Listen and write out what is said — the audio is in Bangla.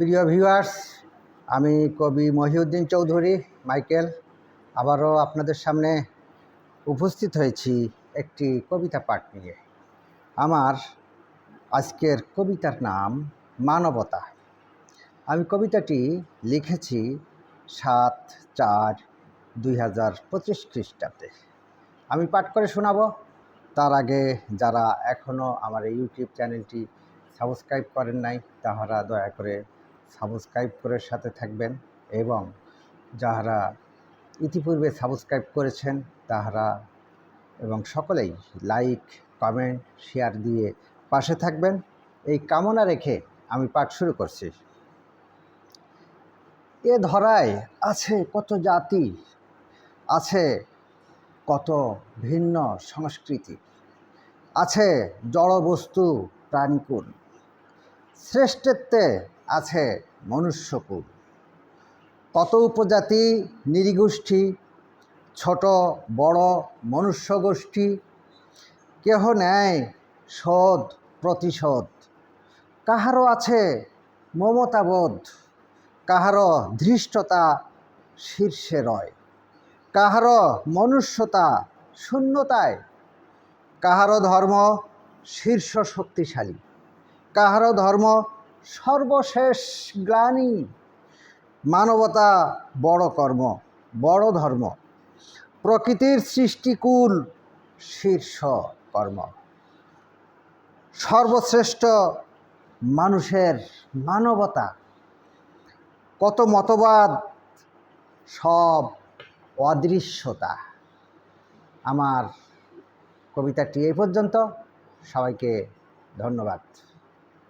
প্রিয় ভিউয়ার্স আমি কবি মহিউদ্দিন চৌধুরী, মাইকেল। আবারও আপনাদের সামনে উপস্থিত হয়েছি একটি কবিতা পাঠ নিয়ে। আমার আজকের কবিতার নাম মানবতা। আমি কবিতাটি লিখেছি সাত চার দুই হাজার পঁচিশ খ্রিস্টাব্দে। আমি পাঠ করে শোনাবো। তার আগে যারা এখনও আমার এই ইউটিউব চ্যানেলটি সাবস্ক্রাইব করেন নাই, তাহারা দয়া করে সাবস্ক্রাইব করে সাথে থাকবেন এবং যাহারা ইতিপূর্বে সাবস্ক্রাইব করেছেন তাহারা এবং সকলেই লাইক, কমেন্ট, শেয়ার দিয়ে পাশে থাকবেন। এই কামনা রেখে আমি পাঠ শুরু করছি। এ ধরায় আছে কত জাতি, আছে কত ভিন্ন সংস্কৃতি, আছে জড়বস্তু প্রাণীকুল। শ্রেষ্ঠত্বে আছে মনুষ্যকুল। কত উপজাতি, নিরীগোষ্ঠী, ছোট, বড় মনুষ্য গোষ্ঠী কেহ নেয় শোধ, প্রতিশোধ। কাহারও আছে মমতাবোধ কাহারও ধৃষ্টতা শীর্ষে রয়। কাহারও মনুষ্যতা শূন্যতায় কাহারও ধর্ম শীর্ষ শক্তিশালী। কাহারও ধর্ম সর্বশেষ গ্লানি মানবতা বড় কর্ম, বড় ধর্ম। প্রকৃতির সৃষ্টিকুল শীর্ষ কর্ম। সর্বশ্রেষ্ঠ মানুষের মানবতা। কত মতবাদ, সব অদৃশ্যতা। আমার কবিতাটি এই পর্যন্ত। সবাইকে ধন্যবাদ।